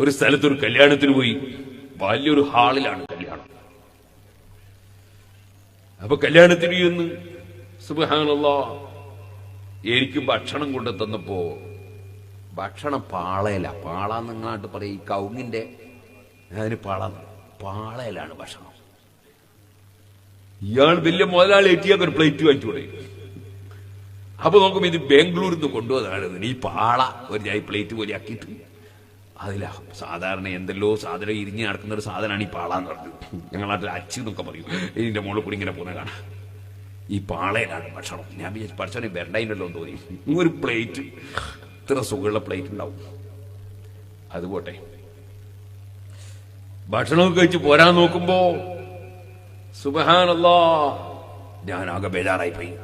ഒരു സ്ഥലത്ത് ഒരു കല്യാണത്തിന് പോയി. വലിയൊരു ഹാളിലാണ് കല്യാണം. അപ്പൊ കല്യാണത്തിന് ഇന്ന് സുബാനുള്ള എനിക്ക് ഭക്ഷണം കൊണ്ടു തന്നപ്പോ ഭക്ഷണം പാളയല. പാള നിങ്ങളായിട്ട് പറയും. ഈ കൗങ്ങിന്റെ അതിന് പാള പാളയലാണ് ഭക്ഷണം. ഇയാൾ വലിയ മുതലാളി എത്തിയാൽ ഒരു പ്ലേറ്റ് വാങ്ങിച്ചൂടെ അപ്പൊ നോക്കുമ്പോ ഇത് ബാംഗ്ലൂരിൽ നിന്ന് കൊണ്ടുവന്നതാണ് ഈ പാള ഒരു പ്ലേറ്റ് പോലെ ആക്കിയിട്ട്. അതിലാ. സാധാരണ എന്തെല്ലോ സാധനം ഇരിഞ്ഞ് നടക്കുന്ന ഒരു സാധനമാണ് ഈ പാള എന്ന് പറഞ്ഞത്. ഞങ്ങളാട്ടിൽ അച്ചു എന്നൊക്കെ പറയും. ഇതിന്റെ മുകളിൽ കൂടി ഇങ്ങനെ പോകുന്ന കാണാം. ഈ പാളയിലാണ് ഭക്ഷണം. ഞാൻ വിചാരിച്ചു ബെരണ്ടായിണ്ടല്ലോ എന്ന് തോന്നി. ഒരു പ്ലേറ്റ്. ഇത്ര സുഖമുള്ള പ്ലേറ്റ് ഉണ്ടാവും. അത് പോട്ടെ. ഭക്ഷണമൊക്കെ കഴിച്ച് പോരാൻ നോക്കുമ്പോ ഞാൻ ആകെ ബേജാറായി പോയി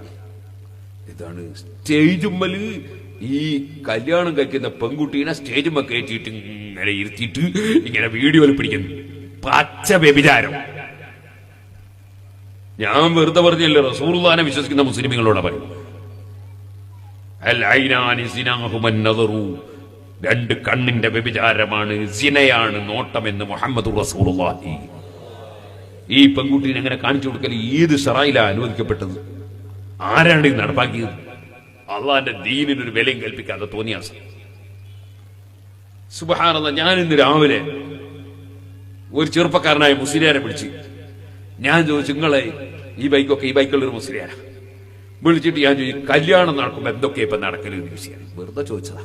ഇതാണ് സ്റ്റേജുമ്മൽ ഈ കല്യാണം കഴിക്കുന്ന പെൺകുട്ടീനെ സ്റ്റേജുമ്മ കയറ്റിയിട്ട് ഇങ്ങനെ ഇരുത്തിയിട്ട് ഇങ്ങനെ വീഡിയോയിൽ പിടിക്കുന്നു. പച്ച വ്യഭിചാരം. ഞാൻ വെറുതെ പറഞ്ഞല്ലേ റസൂർദാനെ വിശ്വസിക്കുന്ന മുസ്ലിമുകളോട് പറയും. രണ്ട് കണ്ണിന്റെ വ്യഭിചാരമാണ് സിനയാണ് നോട്ടമെന്ന് മുഹമ്മദ് റസൂലുള്ളാഹി. ഈ പെൺകുട്ടീനെ എങ്ങനെ കാണിച്ചു കൊടുക്കൽ ഏത് ഷറായിലാണ് അനുവദിക്കപ്പെട്ടത്? ആരാണ് ഇത് നടപ്പാക്കിയത്? അള്ളാന്റെ ദീനിനൊരു വിലയും കൽപ്പിക്കാതെ തോന്നിയ സുബഹാനന്ദ ഞാൻ ഇന്ന് രാവിലെ ഒരു ചെറുപ്പക്കാരനായ മുസ്ലിയാരെ വിളിച്ച് ഞാൻ ചോദിച്ചു നിങ്ങളെ ഈ ബൈക്കൊക്കെ ഈ ബൈക്കുള്ള ഒരു മുസ്ലിയാരാ? വിളിച്ചിട്ട് ഞാൻ ചോദിച്ചു കല്യാണം നടക്കുമ്പോ എന്തൊക്കെയാ ഇപ്പൊ നടക്കലെന്ന് ചോദിച്ചാൽ വെറുതെ ചോദിച്ചതാ.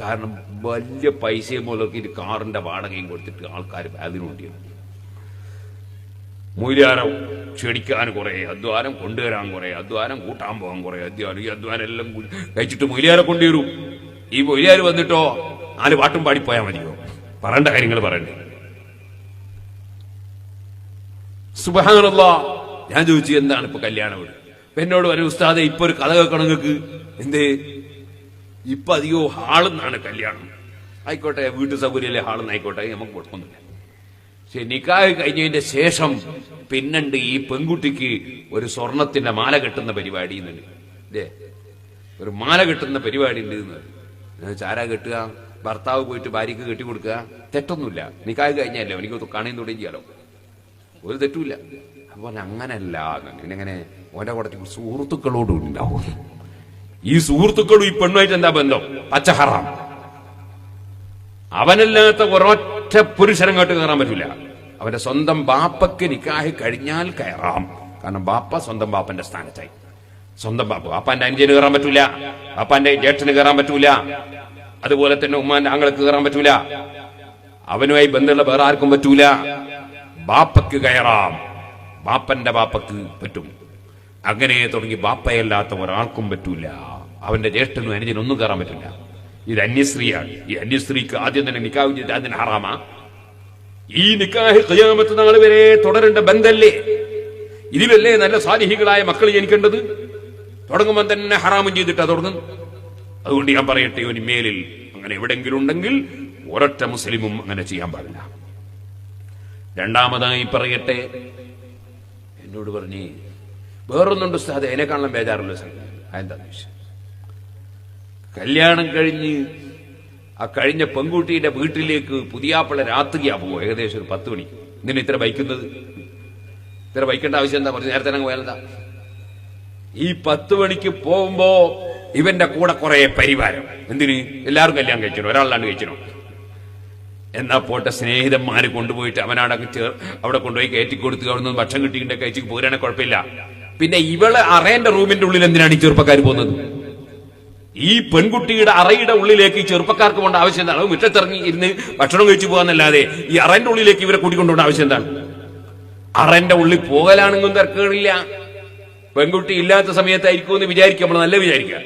കാരണം വലിയ പൈസയും മുതലൊക്കെ കാറിന്റെ വാടകയും കൊടുത്തിട്ട് ആൾക്കാർ അതിനുണ്ടിയാണ് മൂല്യാരം ക്ഷണിക്കാൻ കുറേ അധ്വാനം കൊണ്ടുവരാൻ കുറേ അധ്വാനം കൂട്ടാൻ പോകാൻ കുറേ അധ്വാനം ഈ അധ്വാനം എല്ലാം കഴിച്ചിട്ട് മൊയിലാരെ കൊണ്ടുവരൂ. ഈ മൊയിലാര് വന്നിട്ടോ നാല് പാട്ടും പാടിപ്പോയാൽ മതിയോ? പറയേണ്ട കാര്യങ്ങൾ പറയണ്ടേ. സുബാനുള്ള ഞാൻ ചോദിച്ചു എന്താണ് ഇപ്പൊ കല്യാണം വീട് അപ്പൊ എന്നോട് ഒരു ഉസ്താദെ ഇപ്പൊ ഒരു കഥ കേൾക്കണം നിങ്ങൾക്ക് എന്തേ? ഇപ്പൊ അധികവും ഹാളെന്നാണ് കല്യാണം. ആയിക്കോട്ടെ വീട്ടു സൗകര്യമല്ലേ ഹാളെന്ന് ആയിക്കോട്ടെ നമുക്ക് കുഴപ്പമൊന്നുമില്ല. പക്ഷെ നിക്കാഹ് കഴിഞ്ഞതിന്റെ ശേഷം പിന്നുണ്ട് ഈ പെൺകുട്ടിക്ക് ഒരു സ്വർണത്തിന്റെ മാല കെട്ടുന്ന പരിപാടി എന്നുണ്ട് ഒരു മാല കെട്ടുന്ന പരിപാടി ഉണ്ട് എന്ന് ചാരാ കെട്ടുക? ഭർത്താവ് പോയിട്ട് ഭാര്യക്ക് കെട്ടി കൊടുക്കുക? തെറ്റൊന്നുമില്ല. നിക്കാഹ് കഴിഞ്ഞല്ലോ? എനിക്ക് കാണുകയും തുടങ്ങി ചെയ്യാലോ. ഒരു തെറ്റുമില്ല. അപ്പോൾ അങ്ങനല്ല. ഇങ്ങനെ ഓന്റെ കൂടെ സുഹൃത്തുക്കളോടും ഉണ്ടാവും. ഈ സുഹൃത്തുക്കളും ഈ പെണ്ണുമായിട്ട് എന്താ ബന്ധം? പച്ചഹറാം. അവനല്ലാത്ത ഒരൊറ്റ പുരുഷനങ്ങോട്ട് കയറാൻ പറ്റില്ല അവന്റെ സ്വന്തം ബാപ്പക്ക് നിക്കാഹി കഴിഞ്ഞാൽ കയറാം. കാരണം ബാപ്പ സ്വന്തം ബാപ്പന്റെ സ്ഥാനത്തായി. സ്വന്തം ബാപ്പ ബാപ്പാന്റെ അഞ്ചിന് കയറാൻ പറ്റൂല. ബാപ്പാന്റെ ജ്യേഷ്ഠന് കയറാൻ പറ്റൂല. അതുപോലെ തന്നെ ഉമ്മാന്റെ ആങ്ങൾക്ക് കയറാൻ പറ്റൂല. അവനുമായി ബന്ധമുള്ള വേറെ ആർക്കും പറ്റൂല. ബാപ്പക്ക് കയറാം. ബാപ്പന്റെ ബാപ്പക്ക് പറ്റും. അങ്ങനെ തുടങ്ങി ബാപ്പയല്ലാത്ത ഒരാൾക്കും പറ്റൂല. അവന്റെ ജ്യേഷ്ഠനും അനുജനും ഒന്നും കയറാൻ പറ്റില്ല ഇത് അന്യസ്ത്രീയാണ്. ഈ അന്യസ്ത്രീക്ക് ആദ്യം തന്നെ നിക്കാഹ് ചെയ്ത് അതിന് ഹറാമാ. ഈ നിക്കാഹ് കയ്യാമത്ത് നാൾ വരെ തുടരേണ്ട ബന്ധല്ലേ? ഇതിലല്ലേ നല്ല സാലിഹികളായ മക്കൾ ജനിക്കേണ്ടത്? തുടങ്ങുമ്പോൾ തന്നെ ഹറാമും ചെയ്തിട്ട് തുടങ്ങും അതുകൊണ്ട് ഞാൻ പറയട്ടെ ഒരു മേലിൽ അങ്ങനെ എവിടെങ്കിലും ഉണ്ടെങ്കിൽ ഒരൊറ്റ മുസ്ലിമും അങ്ങനെ ചെയ്യാൻ പാടില്ല. രണ്ടാമതായി പറയട്ടെ എന്നോട് പറഞ്ഞേ വേറൊന്നുണ്ട് ഉസ്താദ് എന്നെ കാണാൻ ബേജാറില്ല എന്താ ചോദിച്ചു? കല്യാണം കഴിഞ്ഞ് ആ കഴിഞ്ഞ പെൺകുട്ടിയുടെ വീട്ടിലേക്ക് പുതിയാപ്പിള രാത്രിയാ പോകും ഏകദേശം ഒരു പത്ത് മണി ഇങ്ങനെ ഇത്ര ബൈക്കുന്നത് ഇത്ര ബൈക്കേണ്ട ആവശ്യം എന്താ? പറഞ്ഞു നേരത്തെ അങ്ങ് പോയാലെന്താ? ഈ പത്ത് മണിക്ക് പോകുമ്പോ ഇവന്റെ കൂടെ കുറെ പരിവാരം. എന്തിന്? എല്ലാവരും കല്യാണം കഴിച്ചോ ഒരാളാണ്ട് കഴിച്ചോ എന്നാ പോട്ടെ സ്നേഹിതന്മാര് കൊണ്ടുപോയിട്ട് അവനാടെ ചേർ അവിടെ കൊണ്ടുപോയി കയറ്റി കൊടുത്തു അവിടെ നിന്ന് ഭക്ഷണം കിട്ടിയിട്ട് കഴിച്ചു പോരാനെ കുഴപ്പമില്ല. പിന്നെ ഇവൾ അറേന്റെ റൂമിന്റെ ഉള്ളിൽ എന്തിനാണ് ഈ ചെറുപ്പക്കാർ പോകുന്നത്? ഈ പെൺകുട്ടിയുടെ അറയുടെ ഉള്ളിലേക്ക് ഈ ചെറുപ്പക്കാർക്ക് പോകേണ്ട ആവശ്യം എന്താണ്? മുറ്റത്തിറങ്ങി ഇരുന്ന് ഭക്ഷണം കഴിച്ചു പോകാന്നല്ലാതെ ഈ അറന്റെ ഉള്ളിലേക്ക് ഇവരെ കൂട്ടിക്കൊണ്ടുപോകേണ്ട ആവശ്യം എന്താണ്? അറന്റെ ഉള്ളിൽ പോകലാണെങ്കിലും തിരക്കുകളില്ല പെൺകുട്ടി ഇല്ലാത്ത സമയത്തായിരിക്കും എന്ന് വിചാരിക്കുക നമ്മൾ നല്ല വിചാരിക്കുക.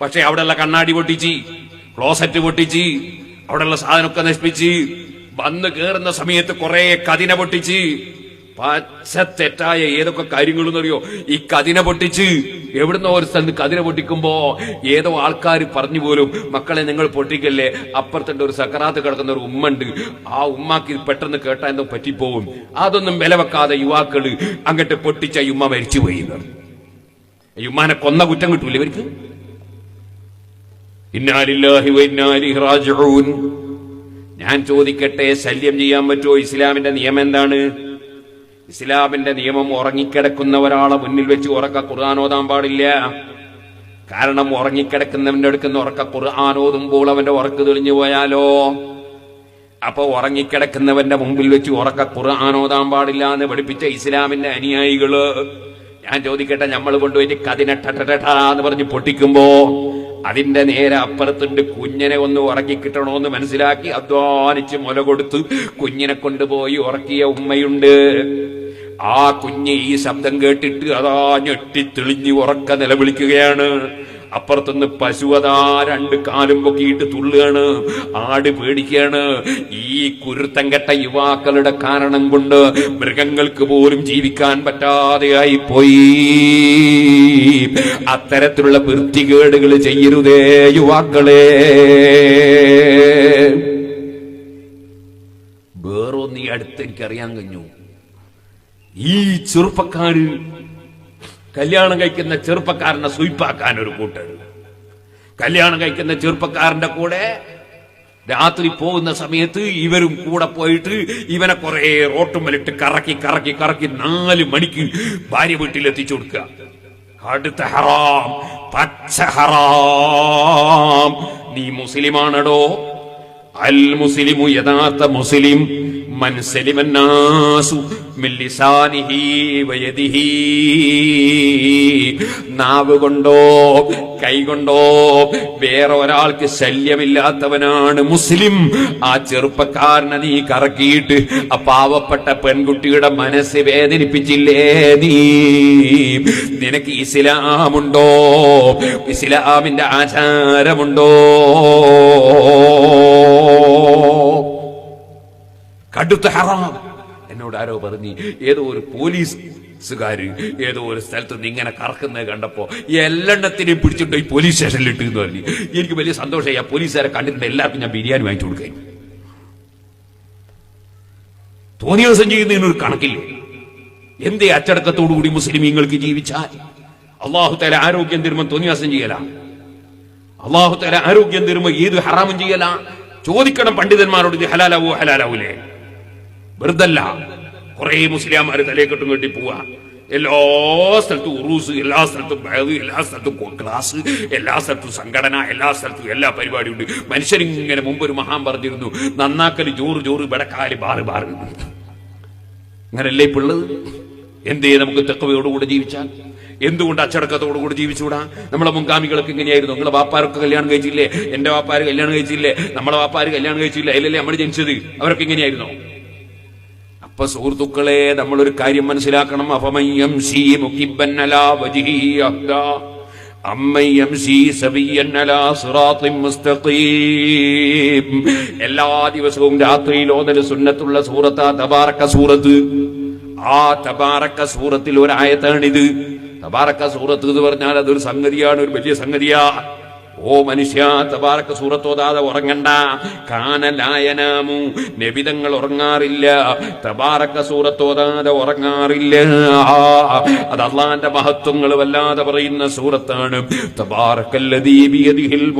പക്ഷെ അവിടെയുള്ള കണ്ണാടി പൊട്ടിച്ച് ക്ലോസറ്റ് പൊട്ടിച്ച് അവിടെയുള്ള സാധനമൊക്കെ നശിപ്പിച്ച് വന്ന് കയറുന്ന സമയത്ത് കുറെ കതിന പൊട്ടിച്ച് പച്ച തെറ്റായ ഏതൊക്കെ കാര്യങ്ങളെന്നറിയോ? ഈ കതിന പൊട്ടിച്ച്. എവിടുന്നോ ഒരു സ്ഥലത്ത് കതിന പൊട്ടിക്കുമ്പോ ഏതോ ആൾക്കാർ പറഞ്ഞു പോലും മക്കളെ നിങ്ങൾ പൊട്ടിക്കല്ലേ? അപ്പുറത്തുണ്ട് ഒരു സക്കറാത്ത് കിടക്കുന്ന ഒരു ഉമ്മ ഉണ്ട് ആ ഉമ്മാക്ക് പെട്ടെന്ന് കേട്ടാ എന്തോ പറ്റിപ്പോവും. അതൊന്നും വില വെക്കാതെ യുവാക്കൾ അങ്ങോട്ട് പൊട്ടിച്ച ഉമ്മ മരിച്ചു പോയി ഉമ്മാനെ കൊന്ന കുറ്റം കിട്ടൂല ഇവർക്ക്. ഞാൻ ചോദിക്കട്ടെ ശല്യം ചെയ്യാൻ പറ്റുമോ ഇസ്ലാമിന്റെ നിയമം എന്താണ്? ഇസ്ലാമിന്റെ നിയമം ഉറങ്ങിക്കിടക്കുന്ന ഒരാളെ മുന്നിൽ വെച്ച് ഉറക്ക ഖുർആൻ ഓതാൻ പാടില്ല. കാരണം ഉറങ്ങിക്കിടക്കുന്നവന്റെ അടുക്കുന്ന ഉറക്ക ഖുർആൻ ഓതുമ്പോൾ അവന്റെ ഉറക്ക് തെളിഞ്ഞു പോയാലോ? അപ്പൊ ഉറങ്ങിക്കിടക്കുന്നവന്റെ മുമ്പിൽ വെച്ച് ഉറക്ക ഖുർആൻ ഓതാൻ പാടില്ല എന്ന് പഠിപ്പിച്ച ഇസ്ലാമിന്റെ അനുയായികൾ. ഞാൻ ചോദിക്കട്ടെ നമ്മൾ കൊണ്ടുപോയിട്ട് എന്ന് പറഞ്ഞ് പൊട്ടിക്കുമ്പോ അതിന്റെ നേരെ അപ്പുറത്തുണ്ട് കുഞ്ഞിനെ ഒന്ന് ഉറക്കി കിട്ടണോന്ന് മനസ്സിലാക്കി അധ്വാനിച്ച് മുല കൊടുത്ത് കുഞ്ഞിനെ കൊണ്ടുപോയി ഉറക്കിയ ഉമ്മയുണ്ട്. ആ കുഞ്ഞ് ഈ ശബ്ദം കേട്ടിട്ട് അതാ ഞെട്ടി തെളിഞ്ഞ് ഉറക്ക നിലവിളിക്കുകയാണ്. അപ്പുറത്തുനിന്ന് പശു അതാ രണ്ട് കാലും പൊക്കിയിട്ട് തുള്ളുകയാണ്. ആട് പേടിക്കുകയാണ്. ഈ കുരുത്തങ്കട്ട യുവാക്കളുടെ കാരണം കൊണ്ട് മൃഗങ്ങൾക്ക് പോലും ജീവിക്കാൻ പറ്റാതെയായി പോയി അത്തരത്തിലുള്ള വൃത്തികേടുകൾ ചെയ്യരുതേ യുവാക്കളെ. വേറൊന്നീ അടുത്ത് എനിക്കറിയാൻ കഴിഞ്ഞു. ഈ ചെറുപ്പക്കാരിൽ കല്യാണം കഴിക്കുന്ന ചെറുപ്പക്കാരനെ സുയിപ്പാക്കാൻ ഒരു കൂട്ടർ. കല്യാണം കഴിക്കുന്ന ചെറുപ്പക്കാരന്റെ കൂടെ രാത്രി പോകുന്ന സമയത്ത് ഇവരും കൂടെ പോയിട്ട് ഇവനെ കുറെ റോട്ടുമ്മലിട്ട് കറക്കി കറക്കി കറക്കി നാല് മണിക്ക് ഭാര്യ വീട്ടിൽ എത്തിച്ചു കൊടുക്കുക. അടുത്ത ഹറാം പച്ച ഹറാം. നീ മുസ്ലിമാണടോ? അൽ മുസ്ലിമു യഥാർത്ഥ മുസ്ലിം. മൻ സലിമന്നാസു മിൻ ലിസാനിഹി വയദിഹി നാവ് കൊണ്ടോ കൈ കൊണ്ടോ വേറെ ഒരാൾക്ക് ശല്യമില്ലാത്തവനാണ് മുസ്ലിം. ആ ചെറുപ്പക്കാരനെ നീ കറക്കിയിട്ട് ആ പാവപ്പെട്ട പെൺകുട്ടിയുടെ മനസ്സ് വേദനിപ്പിച്ചില്ലേ നീ? നിനക്ക് ഇസ്ലാമുണ്ടോ? ഇസ്ലാമിന്റെ ആചാരമുണ്ടോ? കടുത്ത ഹറാം. എന്നോട് ആരോ പറഞ്ഞു ഏതോ ഒരു പോലീസുകാര് ഏതോ ഒരു സ്ഥലത്ത് നിന്ന് ഇങ്ങനെ കറക്കുന്നത് കണ്ടപ്പോ എല്ലെണ്ണത്തിനെയും പിടിച്ചിട്ട് ഈ പോലീസ് സ്റ്റേഷനിൽ ഇട്ടു എന്ന് പറഞ്ഞു. എനിക്ക് വലിയ സന്തോഷമായി ആ പോലീസുകാരെ കണ്ടിട്ടുണ്ട് എല്ലാവർക്കും ഞാൻ ബിരിയാണി വാങ്ങിച്ചു കൊടുക്കാൻ. തോന്നിയ ദിവസം ചെയ്യുന്നതിനൊരു കണക്കില്ല. എന്തേ അച്ചടക്കത്തോടു കൂടി മുസ്ലിമീങ്ങൾക്ക് ജീവിച്ചാൽ? അള്ളാഹു തല ആരോഗ്യം തരുമ്പോൾ തോന്നിയാസം ചെയ്യല. അള്ളാഹു തല ആരോഗ്യം തരുമ്പോ ഏത് ഹറാമും ചെയ്യല? ചോദിക്കണം പണ്ഡിതന്മാരോട് ഇത് ഹലാലാവോ ഹലാലാവൂലേ? വെറുതല്ല. കുറെ മുസ്ലിംമാര് തലയെക്കെട്ടും കെട്ടി പോവാ. എല്ലാ സ്ഥലത്തും ഉറൂസ് എല്ലാ സ്ഥലത്തും ബാഗ് എല്ലാ സ്ഥലത്തും ക്ലാസ് എല്ലാ സ്ഥലത്തും സംഘടന എല്ലാ സ്ഥലത്തും എല്ലാ പരിപാടിയും ഉണ്ട്. മനുഷ്യരിങ്ങനെ മുമ്പ് ഒരു മഹാൻ പറഞ്ഞിരുന്നു നന്നാക്കൽ ജോറ് ജോറ് ബടക്കാൽ ബാറ് ബാറ്. അങ്ങനല്ലേ ഇപ്പൊ ഉള്ളത്? എന്തേ നമുക്ക് തെക്കവയോടുകൂടെ ജീവിച്ചാൽ? എന്തുകൊണ്ട് അച്ചടക്കത്തോടുകൂടി ജീവിച്ചുകൂടാ? നമ്മളെ മുൻഗാമികളൊക്കെ ഇങ്ങനെയായിരുന്നു. നിങ്ങളെ വാപ്പാരൊക്കെ കല്യാണം കഴിച്ചില്ലേ? എന്റെ വാപ്പാര് കല്യാണം കഴിച്ചില്ലേ? നമ്മളെ വാപ്പാര് കല്യാണം കഴിച്ചില്ല? അതിലല്ലേ നമ്മൾ ജനിച്ചത്? അവരൊക്കെ ഇങ്ങനെയായിരുന്നോ? അപ്പൊ സുഹൃത്തുക്കളെ നമ്മളൊരു കാര്യം മനസ്സിലാക്കണം. അപമയ്യം സി എല്ലാ ദിവസവും രാത്രിയിൽ ഓതൽ സുന്നത്തുള്ള സൂറത്ത് ആ തബാറക്ക സൂറത്ത്. ആ തബാറക്ക സൂറത്തിൽ ഒരായത്താണിത്. തബാറക്ക സൂറത്ത് എന്ന് പറഞ്ഞാൽ അതൊരു സംഗതിയാണ് ഒരു വലിയ സംഗതിയാ. ഓ മനുഷ്യ തബാറക്ക് സൂറത്തോതാതെ ഉറങ്ങണ്ട. കാനലായനാമു. നബിതങ്ങൾ ഉറങ്ങാറില്ല. തബാറക്ക സൂറത്തോതാതെ ഉറങ്ങാറില്ല. അത് അള്ളാന്റെ മഹത്വങ്ങൾ വല്ലാതെ പറയുന്ന സൂറത്താണ്. തബാറക്കല്ലദീ ബിയദിഹിൽ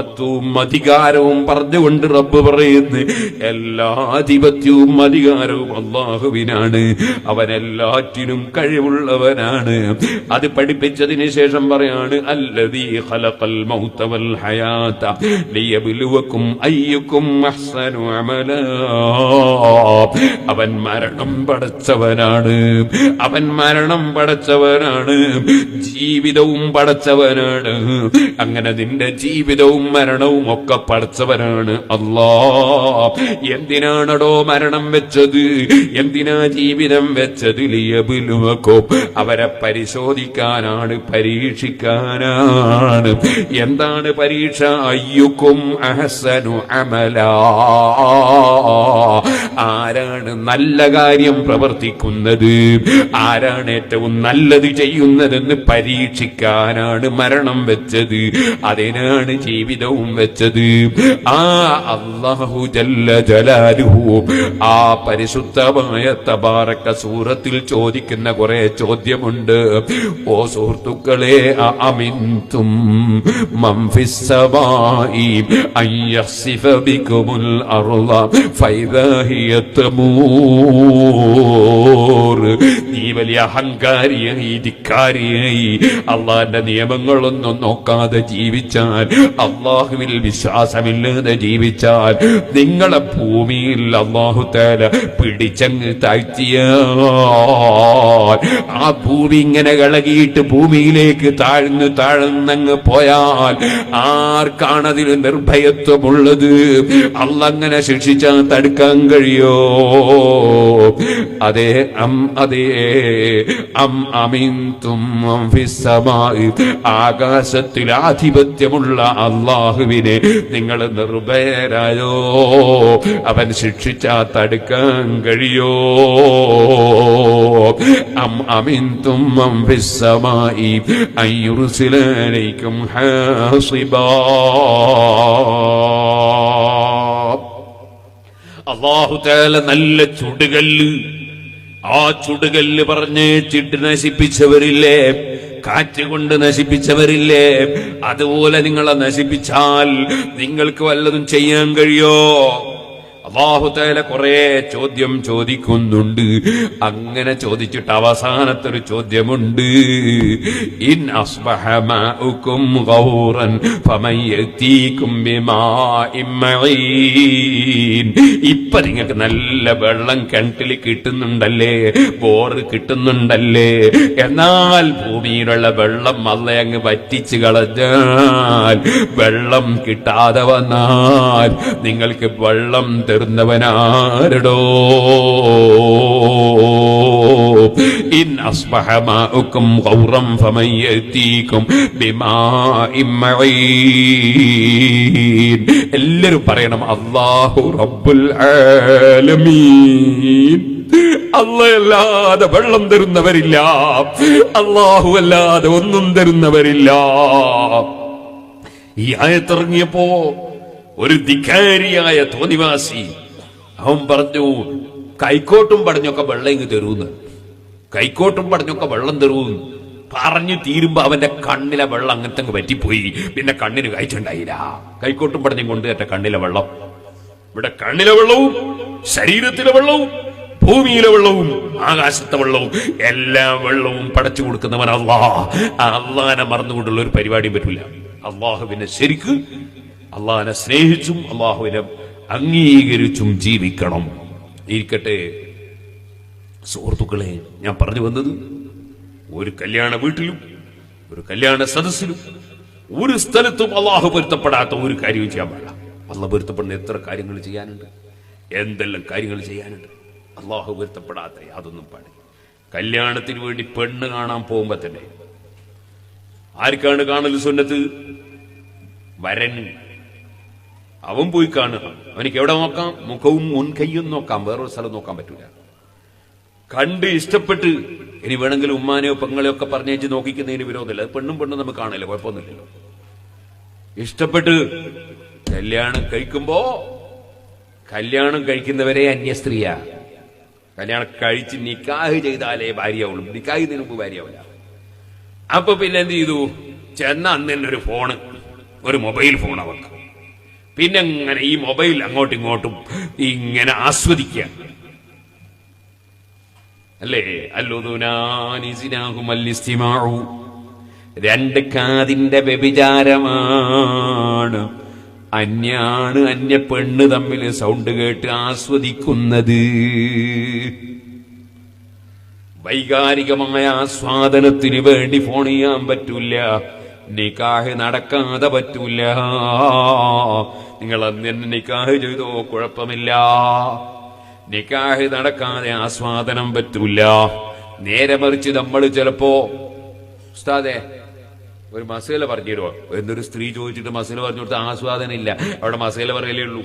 മഹത്വവും അധികാരവും പറഞ്ഞുകൊണ്ട് റബ്ബ് പറയുന്നു. എല്ലാ ആധിപത്യവും അധികാരവും അള്ളാഹുവിനാണ്. അവൻ എല്ലാറ്റിനും കഴിവുള്ളവനാണ്. അത് പഠിപ്പിച്ചതിന് ശേഷം പറയാണ് അല്ലതീ ഖലഖൽ ഹയാത ലിയബ്ലുവക്കും അവൻ മരണം പടച്ചവനാണ്. അവൻ മരണം പടച്ചവനാണ്. ജീവിതവും പടച്ചവനാണ്. അങ്ങനെ നിന്റെ ജീവിതവും മരണവും ഒക്കെ പഠിച്ചവരാണ് അല്ലാ എന്തിനാണടോ മരണം വെച്ചത്? എന്തിനാ ജീവിതം വെച്ചത്? ലിയബിലുവക്കോ. അവരെ പരിശോധിക്കാനാണ് പരീക്ഷിക്കാനാണ്. എന്താണ് പരീക്ഷ? അയ്യുക്കും അഹസനു അമല. ആരാണ് നല്ല കാര്യം പ്രവർത്തിക്കുന്നത്? ആരാണ് ഏറ്റവും നല്ലത് ചെയ്യുന്നതെന്ന് പരീക്ഷിക്കാനാണ് മരണം വെച്ചത്? അതിനാണ് ജീവിതം ജീവിതവും വെച്ചത്. ആ അള്ളാഹു ജല്ല ജലാലുഹു. ആ പരിശുദ്ധമായ തബാറക്ക സൂറത്തിൽ ചോദിക്കുന്ന കുറെ ചോദ്യമുണ്ട്. ഓ സുഹൃത്തുക്കളെ അമിന്തും നീ വലിയ അഹങ്കാരിയായി ധിക്കാരിയായി. അള്ളാന്റെ നിയമങ്ങളൊന്നും നോക്കാതെ ജീവിച്ചാൽ അള്ളാഹുവിൽ വിശ്വാസമില്ലാതെ ജീവിച്ചാൽ നിങ്ങളെ ഭൂമിയിൽ അള്ളാഹു തേല പിടിച്ചങ്ങ് താഴ്ത്തിയ ആ ഭൂമി ഇങ്ങനെ ഇളകിയിട്ട് ഭൂമിയിലേക്ക് താഴ്ന്നു താഴ്ന്നങ്ങ് പോയാൽ ആർക്കാണതിൽ നിർഭയത്വമുള്ളത്? അല്ലങ്ങനെ ശിക്ഷിച്ചാൽ തടുക്കാൻ കഴിയോ? അതെ അം അതേ. അം അമിന്തും ആകാശത്തിൽ ആധിപത്യമുള്ള അള്ളാഹുവിനെ നിങ്ങൾ നിർഭയരായോ? അവൻ ശിക്ഷിച്ചാ തടുക്കാൻ കഴിയോ? അം അള്ളാഹു തേല നല്ല ചുടുകല്ല് ആ ചുടുകല്ല് പറഞ്ഞ് ചിട്ട് നശിപ്പിച്ചവരില്ലേ? കാറ്റ് കൊണ്ട് നശിപ്പിച്ചവരില്ലേ? അതുപോലെ നിങ്ങളെ നശിപ്പിച്ചാൽ നിങ്ങൾക്ക് വല്ലതും ചെയ്യാൻ കഴിയോ? അള്ളാഹുതേല കുറെ ചോദ്യം ചോദിക്കുന്നുണ്ട്. അങ്ങനെ ചോദിച്ചിട്ട് അവസാനത്തൊരു ചോദ്യമുണ്ട്. ഇൻ ഇപ്പൊ നിങ്ങൾക്ക് നല്ല വെള്ളം കിണറ്റിൽ കിട്ടുന്നുണ്ടല്ലേ? ബോറ് കിട്ടുന്നുണ്ടല്ലേ? എന്നാൽ ഭൂമിയിലുള്ള വെള്ളം അല്ല അങ്ങ് വറ്റിച്ചു കളഞ്ഞാൽ വെള്ളം കിട്ടാതെ വന്നാൽ നിങ്ങൾക്ക് വെള്ളം തരുന്നവനാരടോ ഇൻ അസ്ബഹ ഗൗറം പറയണം അല്ലാഹു റബ്ബുൽ ആലമീൻ. വെള്ളം തരുന്നവരില്ല. അള്ളാഹു അല്ലാതെ ഒന്നും തരുന്നവരില്ല. ഈ ആയത്തിറങ്ങിയപ്പോ ഒരു ധിക്കാരിയായ തോന്നിവാസി. അവൻ പറഞ്ഞു കൈക്കോട്ടും പടഞ്ഞൊക്കെ വെള്ളം ഇങ്ങ് തരൂന്ന്. കൈക്കോട്ടും പടഞ്ഞൊക്കെ വെള്ളം തരൂന്ന്. പറഞ്ഞു തീരുമ്പോ അവന്റെ കണ്ണിലെ വെള്ളം അങ്ങനത്തെ അങ്ങ് പറ്റിപ്പോയി പിന്നെ കണ്ണിന് കാഴ്ചണ്ടായില്ല കൈക്കോട്ടും പടഞ്ഞും കൊണ്ട് എന്റെ കണ്ണിലെ വെള്ളം. ഇവിടെ കണ്ണിലെ വെള്ളവും ശരീരത്തിലെ വെള്ളവും ഭൂമിയിലെ വെള്ളവും ആകാശത്തെ വെള്ളവും എല്ലാ വെള്ളവും പടച്ചു കൊടുക്കുന്നവൻ അള്ളാ. ആ അള്ളാനെ മറന്നുകൊണ്ടുള്ള ഒരു പരിപാടിയും പറ്റൂല. അള്ളാഹുവിനെ ശരിക്ക് അള്ളാഹിനെ സ്നേഹിച്ചും അള്ളാഹുവിനെ അംഗീകരിച്ചും ജീവിക്കണം. ഇരിക്കട്ടെ. സുഹൃത്തുക്കളെ ഞാൻ പറഞ്ഞു വന്നത് ഒരു കല്യാണ വീട്ടിലും ഒരു കല്യാണ സദസ്സിലും ഒരു സ്ഥലത്തും അള്ളാഹു പൊരുത്തപ്പെടാത്ത ഒരു കാര്യവും ചെയ്യാൻ പാടില്ല. അള്ളാഹ് പൊരുത്തപ്പെടുന്ന എത്ര കാര്യങ്ങൾ ചെയ്യാനുണ്ട്? എന്തെല്ലാം കാര്യങ്ങൾ ചെയ്യാനുണ്ട്? അള്ളാഹു പൊരുത്തപ്പെടാത്ത യാതൊന്നും പാടില്ല. കല്യാണത്തിന് വേണ്ടി പെണ്ണ് കാണാൻ പോകുമ്പോ തന്നെ ആർക്കാണ് കാണൽ സുന്നത്ത്? വരന് അവൻ പോയി കാണുക. അവനിക്ക് എവിടെ നോക്കാം? മുഖവും മുൻകൈയും നോക്കാം. വേറൊരു സ്ഥലം നോക്കാൻ പറ്റൂല. കണ്ട് ഇഷ്ടപ്പെട്ട് ഇനി വേണമെങ്കിൽ ഉമ്മാനെയോ പെങ്ങളെയോ ഒക്കെ പറഞ്ഞേച്ച് നോക്കിക്കുന്നതിന് വിരോധമില്ല. പെണ്ണും പെണ്ണും നമുക്ക് കാണില്ല കുഴപ്പമൊന്നുമില്ലല്ലോ. ഇഷ്ടപ്പെട്ട് കല്യാണം കഴിക്കുമ്പോ കല്യാണം കഴിക്കുന്നവരെ അന്യ സ്ത്രീയാ കല്യാണം കഴിച്ച് നിക്കാഹ് ചെയ്താലേ ഭാര്യയാവുള്ളൂ. നിക്കാഹ് ഇതിനു മുമ്പ് ഭാര്യയാവില്ല. അപ്പൊ പിന്നെ എന്ത് ചെയ്തു? ചെന്ന അന്ന് തന്നെ ഒരു ഫോണ്. ഒരു മൊബൈൽ ഫോൺ അവർക്ക്. പിന്നെ ഇങ്ങനെ ഈ മൊബൈൽ അങ്ങോട്ടും ഇങ്ങോട്ടും ഇങ്ങനെ ആസ്വദിക്കുക. അല്ലേ? അല്ലുദുനാനിസിനാഹുമല്ലിസ്തിമാഉ രണ്ട് കാതിന്റെ വ്യഭിചാരമാണ്. അന്യാണ് അന്യ പെണ്ണ് തമ്മിൽ സൗണ്ട് കേട്ട് ആസ്വദിക്കുന്നത്. വൈകാരികമായ ആസ്വാദനത്തിന് വേണ്ടി ഫോൺ ചെയ്യാൻ പറ്റൂല നിക്കാഹ് നടക്കാതെ പറ്റൂല. നിങ്ങൾ അന്ന് തന്നെ നിക്കാഹ് ചെയ്തോ കുഴപ്പമില്ല. നിക്കാഹ് നടക്കാതെ ആസ്വാദനം പറ്റൂല. നേരെ മറിച്ച് നമ്മൾ ചിലപ്പോ ഉസ്താദെ ഒരു മസേല പറഞ്ഞിരുവോ? എന്നൊരു സ്ത്രീ ചോദിച്ചിട്ട് മസേല പറഞ്ഞു കൊടുത്ത ആസ്വാദനം ഇല്ല. അവിടെ മസേല പറയലേ ഉള്ളൂ.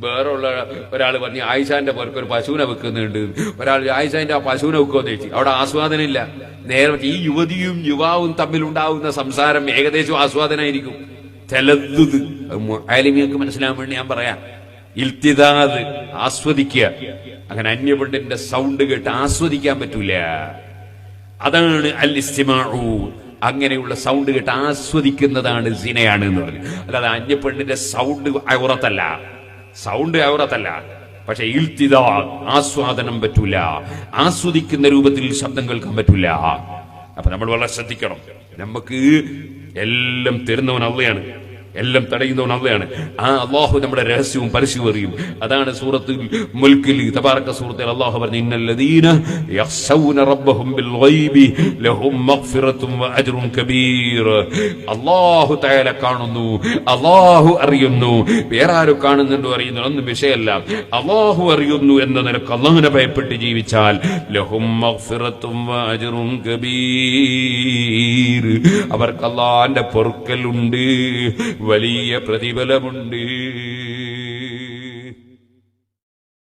വേറെ ഉള്ള ഒരാൾ പറഞ്ഞു ആയിഷാന്റെ പുറക്ക് ഒരു പശുവിനെ വെക്കുന്നുണ്ട്. ഒരാൾ ആയിഷാന്റെ ആ പശുവിനെ വെക്കുമെന്ന് ചോദിച്ചു. അവിടെ ആസ്വാദനം ഇല്ല. നേരെ ഈ യുവതിയും യുവാവും തമ്മിൽ ഉണ്ടാവുന്ന സംസാരം ഏകദേശം ആസ്വാദനമായിരിക്കും തെലദ്ദുദ്. ആലിമിയൊക്കെ മനസ്സിലാൻ വേണ്ടി ഞാൻ പറയാം. ഇൽത്തിദാദ്. ആസ്വദിക്കുക. അങ്ങനെ അന്യപണ്ഡിന്റെ സൗണ്ട് കേട്ട് ആസ്വദിക്കാൻ പറ്റൂല. അതാണ് അൽ അങ്ങനെയുള്ള സൗണ്ട് കേട്ട് ആസ്വദിക്കുന്നതാണ് സിനയാണ് എന്ന് എന്നുള്ളത് അല്ലാതെ അന്യപ്പെണ്ണിന്റെ സൗണ്ട് ഔറത്തല്ല സൗണ്ട് ഔറത്തല്ല പക്ഷെ ഇൽത്തിദാ ആസ്വാദനം പറ്റൂല. ആസ്വദിക്കുന്ന രൂപത്തിൽ ശബ്ദം കേൾക്കാൻ പറ്റൂല. അപ്പൊ നമ്മൾ വളരെ ശ്രദ്ധിക്കണം. നമുക്ക് എല്ലാം തരുന്നവൻ അവയാണ് എല്ലാം തടയുന്നവൻ അള്ളയാണ്. ആ അള്ളാഹു നമ്മുടെ രഹസ്യവും പരസ്യവും അറിയും. അതാണ് സൂറത്തിൽ മുൽക്കിൽ തബാറക്ക സൂറത്തിൽ അള്ളാഹു പറഞ്ഞു ഇന്നല്ലദീന റബ്ബഹും ബിൽ ഗൈബി ലഹും കബീർ. അള്ളാഹു തആല കാണുന്നു അള്ളാഹു അറിയുന്നു. വേറെ ആരും കാണുന്നുണ്ടോ അറിയുന്നു ഒന്നും വിഷയമല്ല. അള്ളാഹു അറിയുന്നു എന്ന നിലയ്ക്ക് അള്ളാഹിനെ ഭയപ്പെട്ട് ജീവിച്ചാൽ ലഹും കബീർ. അവർക്ക് അള്ളാന്റെ പൊറുക്കലുണ്ട്. വലിയ പ്രതിഫലമുണ്ട്.